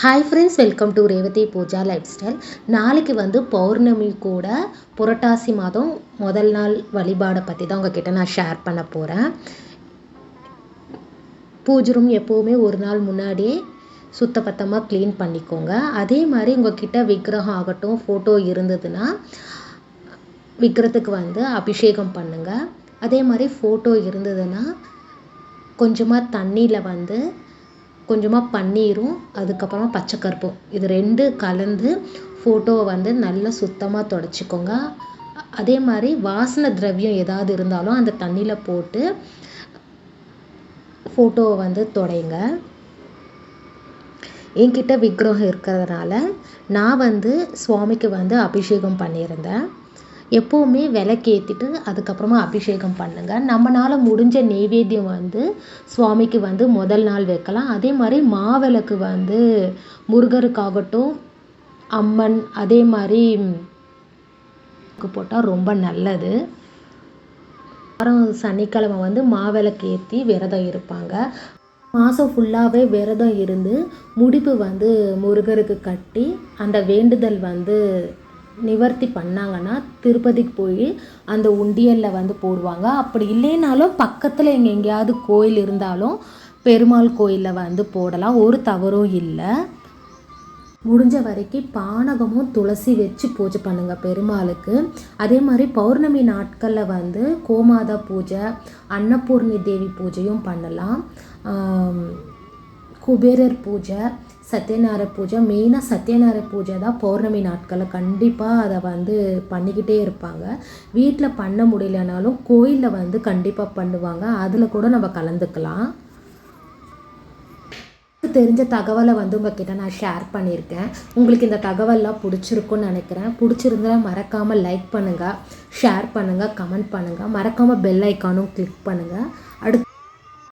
Hi friends welcome to Revathi Pooja lifestyle நாளைக்கு வந்து பௌர்ணமி கூட புரட்டாசி மாதம் முதல் நாள் வழிபாடை பற்றி தான் உங்ககிட்ட நான் ஷேர் பண்ண போகிறேன் பூஜை ரூம் எப்போவுமே ஒரு நாள் முன்னாடியே சுத்தபத்தமாக க்ளீன் பண்ணிக்கோங்க. அதே மாதிரி உங்ககிட்ட விக்கிரகம் ஆகட்டும் ஃபோட்டோ இருந்ததுன்னா விக்கிரத்துக்கு வந்து அபிஷேகம் பண்ணுங்கள் அதே மாதிரி ஃபோட்டோ இருந்ததுன்னா கொஞ்சமாக தண்ணியில் வந்து கொஞ்சமாக பன்னீரும் அதுக்கப்புறமா பச்சை கருப்பும் இது ரெண்டு கலந்து ஃபோட்டோவை வந்து நல்லா சுத்தமாக தொடச்சிக்கோங்க. அதே மாதிரி வாசனை திரவியம் ஏதாவது இருந்தாலும் அந்த தண்ணியில் போட்டு ஃபோட்டோவை வந்து துடைங்க. என்கிட்ட விக்கிரகம் இருக்கிறதுனால நான் வந்து சுவாமிக்கு வந்து அபிஷேகம் பண்ணியிருந்தேன். எப்போவுமே விளக்கேற்றிட்டு அதுக்கப்புறமா அபிஷேகம் பண்ணுங்கள் நம்மளால் முடிஞ்ச நெய்வேத்தியம் வந்து சுவாமிக்கு வந்து முதல் நாள் வைக்கலாம். அதே மாதிரி மாவிளக்கு வந்து முருகருக்காகட்டும் அம்மன் அதே மாதிரி போட்டால் ரொம்ப நல்லது. அப்புறம் சனிக்கிழமை வந்து மாவிளக்கு ஏற்றி விரதம் இருப்பாங்க. மாதம் ஃபுல்லாகவே விரதம் இருந்து முடிப்பு வந்து முருகருக்கு கட்டி அந்த வேண்டுதல் வந்து நிவர்த்தி பண்ணாங்கன்னா திருப்பதிக்கு போய் அந்த உண்டியலில் வந்து போடுவாங்க. அப்படி இல்லைனாலும் பக்கத்தில் எங்கே எங்கேயாவது கோயில் இருந்தாலும் பெருமாள் கோயிலில் வந்து போடலாம். ஒரு தவறும் இல்லை. முடிஞ்ச வரைக்கும் பானகமும் துளசி வச்சு பூஜை பண்ணுங்கள் பெருமாளுக்கு. அதே மாதிரி பௌர்ணமி நாட்களில் வந்து கோமாதா பூஜை அன்னபூர்ணி தேவி பூஜையும் பண்ணலாம். குபேரர் பூஜை சத்யநாராய பூஜை மெயினாக சத்யநார பூஜை தான் பௌர்ணமி நாட்களில் கண்டிப்பாக அதை வந்து பண்ணிக்கிட்டே இருப்பாங்க. வீட்டில் பண்ண முடியலனாலும் கோயிலில் வந்து கண்டிப்பாக பண்ணுவாங்க. அதில் கூட நம்ம கலந்துக்கலாம். தெரிஞ்ச தகவலை வந்து உங்ககிட்ட நான் ஷேர் பண்ணியிருக்கேன். உங்களுக்கு இந்த தகவல்லாம் பிடிச்சிருக்குன்னு நினைக்கிறேன். பிடிச்சிருந்தா மறக்காமல் லைக் பண்ணுங்கள் ஷேர் பண்ணுங்கள் கமெண்ட் பண்ணுங்கள் மறக்காமல் பெல் ஐக்கானும் கிளிக் பண்ணுங்கள் அடுத்து